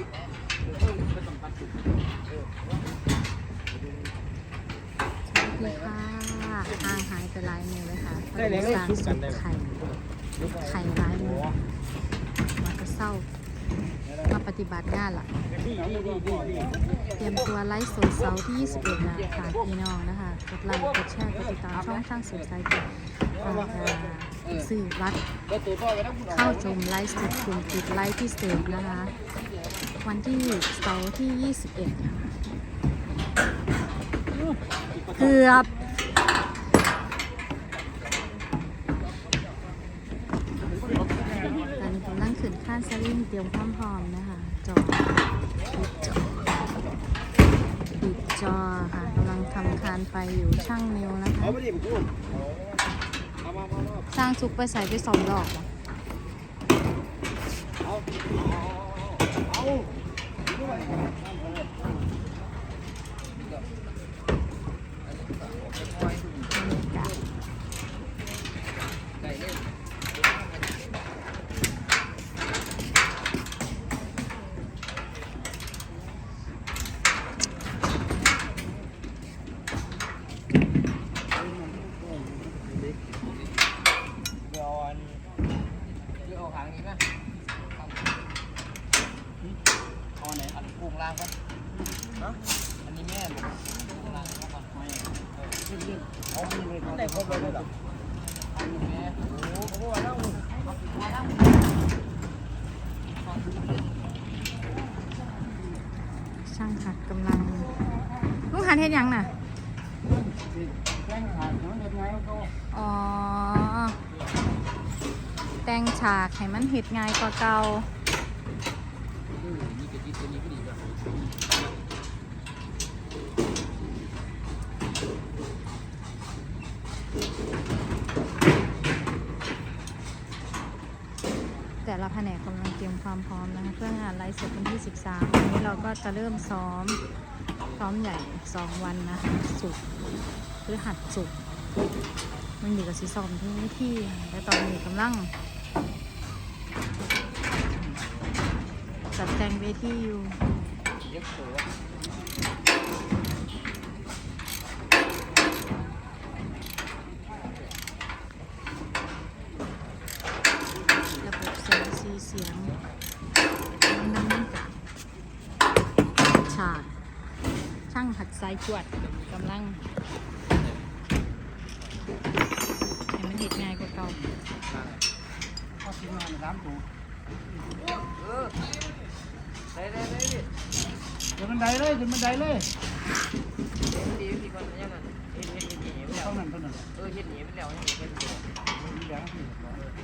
สวัสดีค่ะห่างหายไปหลายมือเลยค่ะได้แล้วสร้างชุดสุกันดได้ไหมไข่ไข่ร้ายมือมาก็เศร้า มาปฏิบัติงานล่ะ เตรียมตัวไลฟ์สดเสาร์ที่ 21นะฝากพี่น้องนะคะ กดไลค์ กดแชร์ กดติดตามช่องทางสื่อสายตรงฝากสื่อวัด เข้าชมไลฟ์สดกลุ่มปิดไลฟ์พิเศษนะคะ วันที่เสาร์ที่ 21นะคะเกือบตอนนี้กำลังขึ้นข้านสลิงเตรียมความพร้อมนะคะจอปิดจอปิดจอค่ะกำลังทำคานไฟอยู่ช่างนิวนะคะสร้างซุกไปใส่ไปสองดอกอเอา เอา บรรยากาศ ช่างหัดกำลังลูกหัดเฮ็ดหยังน่ะอ๋อ แต่งฉากให้มันเห็ดง่ายกว่าเก่า แต่ละแผนกกำลังเตรียมความพร้อมนะคะเพื่องานไลฟ์สดวันที่ 13วันนี้เราก็จะเริ่มซ้อมซ้อมใหญ่ 2 วันนะคะสุกร์พฤหัสสุกมันอยู่กับสีสอมที่ที่และตอนนี้กำลังจัดแต่งเวทีอยู่ ระบบเสียงสีเสียงน้ำมันฉากช่างหัดสายจวดกำลังให้มันเห็ดง่ายกว่าเก่าเอาทีมงานสามตัวได้ได้ได้ดิเดี๋ยวมันได้เลยเดี๋ยวมันได้เลยเท่านั้นเท่านั้น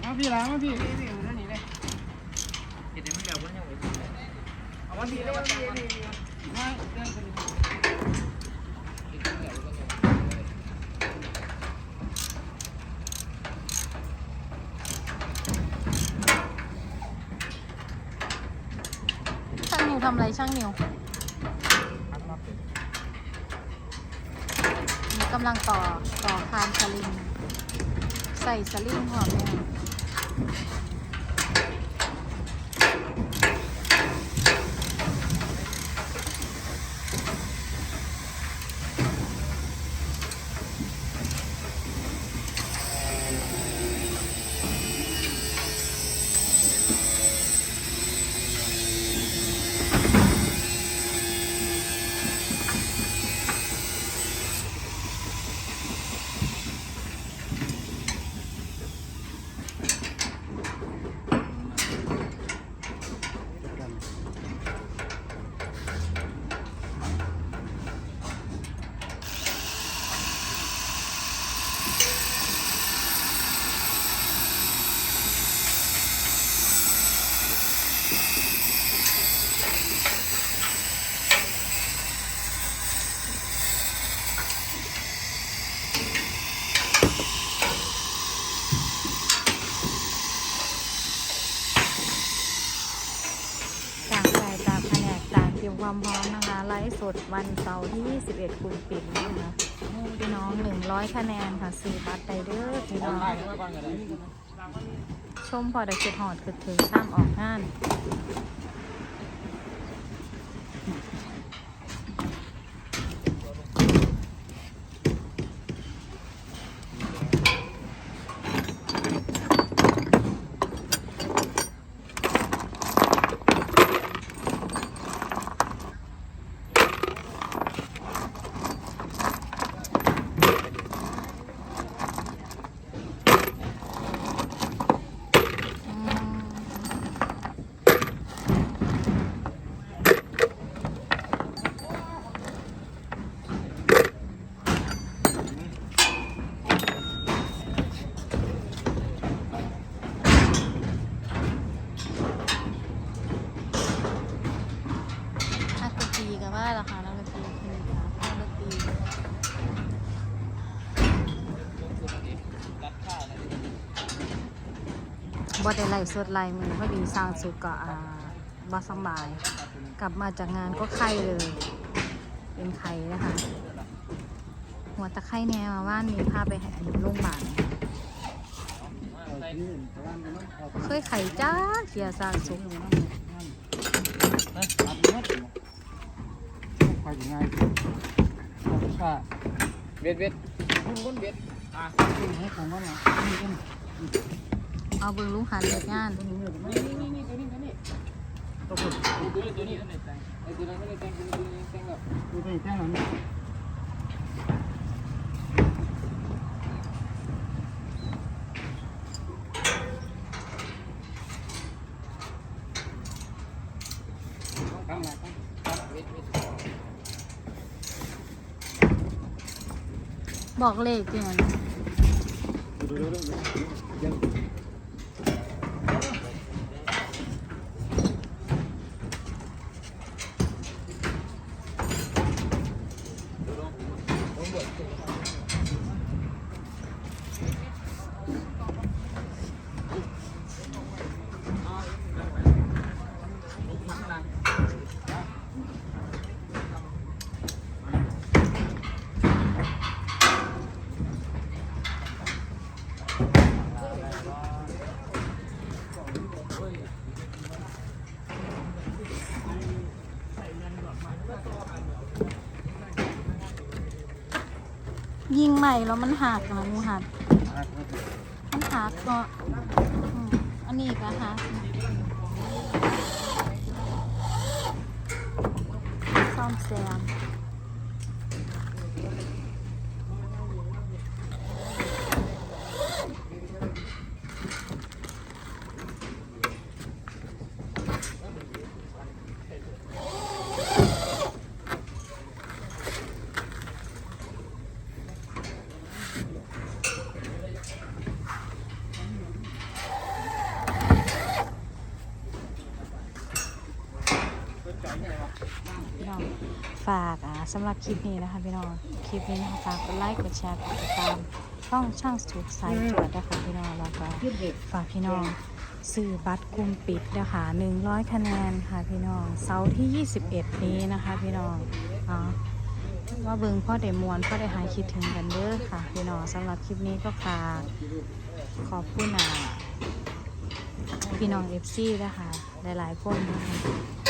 มาพี่ล้างมาพี่พี่พี่นั่นนี่เลยเอามาพี่เลยมาพี่มาเดินไป ช่างนิวทำอะไรช่างนิวนี่กำลังต่อต่อคานสลิง ใส่สลิงหอมเนี่ยต่าง ความพร้อมนะคะไลฟ์สดวันเสาร์ที่ 21กุมปิดนะคะพี่น้อง 100 คะแนนค่ะซื้อบัตรไดเดอร์พี่น้องชมพอได้คิดหอดคือถึงสร้างออกงาน บ่ได้ไล่สดไล่มือพอดีสร้างสุกก็อ่าบ่สำบาย กลับมาจากงานก็ไข้เลย เป็นไข้นะคะ หัวตะไคร่แนวว่านมีพาไปให้โรงพยาบาลเคยไข่จ้าเสียสร้างสุกอัดมัดไปยังไงก็เบ็ดเบ็ดพุ่งบนเบ็ดอะให้ของมันนะนี่กัน เอาเบิ่งลุงหันเฮ็ดงานนี่นี่นี่ตัวนี้ตัวนี้ตัวนี้ตัวนี้ตัวนี้ตัวนี้แต่งไอ้ตัวนั้นไม่ได้แต่งตัวนี้แต่งแบบตัวนี้แต่งแบบนี้ทำไงต้องเบ็ดเบ็ดบอกเลขเนี่ ยิงใหม่แล้วมันหักนะงูหักมันหักก็ออันนี้ก็หักซ่อมแซมพี่น้องฝากอ่า สำหรับคลิปนี้นะคะพี่น้อง คลิปนี้นะคะฝากกดไลค์กดแชร์กดติดตามช่องช่างสุดสายตรวจนะคะพี่น้องแล้วก็ฝากพี่น้องซื้อบัตรกลุ่มปิดนะคะ100 คะแนนค่ะพี่น้องเสาร์ที่ 21 นี้นะคะพี่น้องอ่าว่าเบิงพ่อได้มวนพ่อได้หายคิดถึงกันเด้อค่ะ พี่น้องสำหรับคลิปนี้ก็ฝากขอบคุณอ่าพี่น้องเอฟซีนะคะหลายๆคนนะคะ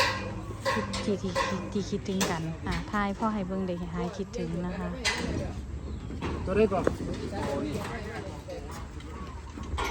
ที่ที่ที่ที่คิดถึงกัน อ่าทายพ่อให้เบิ่งเด้หายคิดถึงนะคะ ตัวได้ก่อน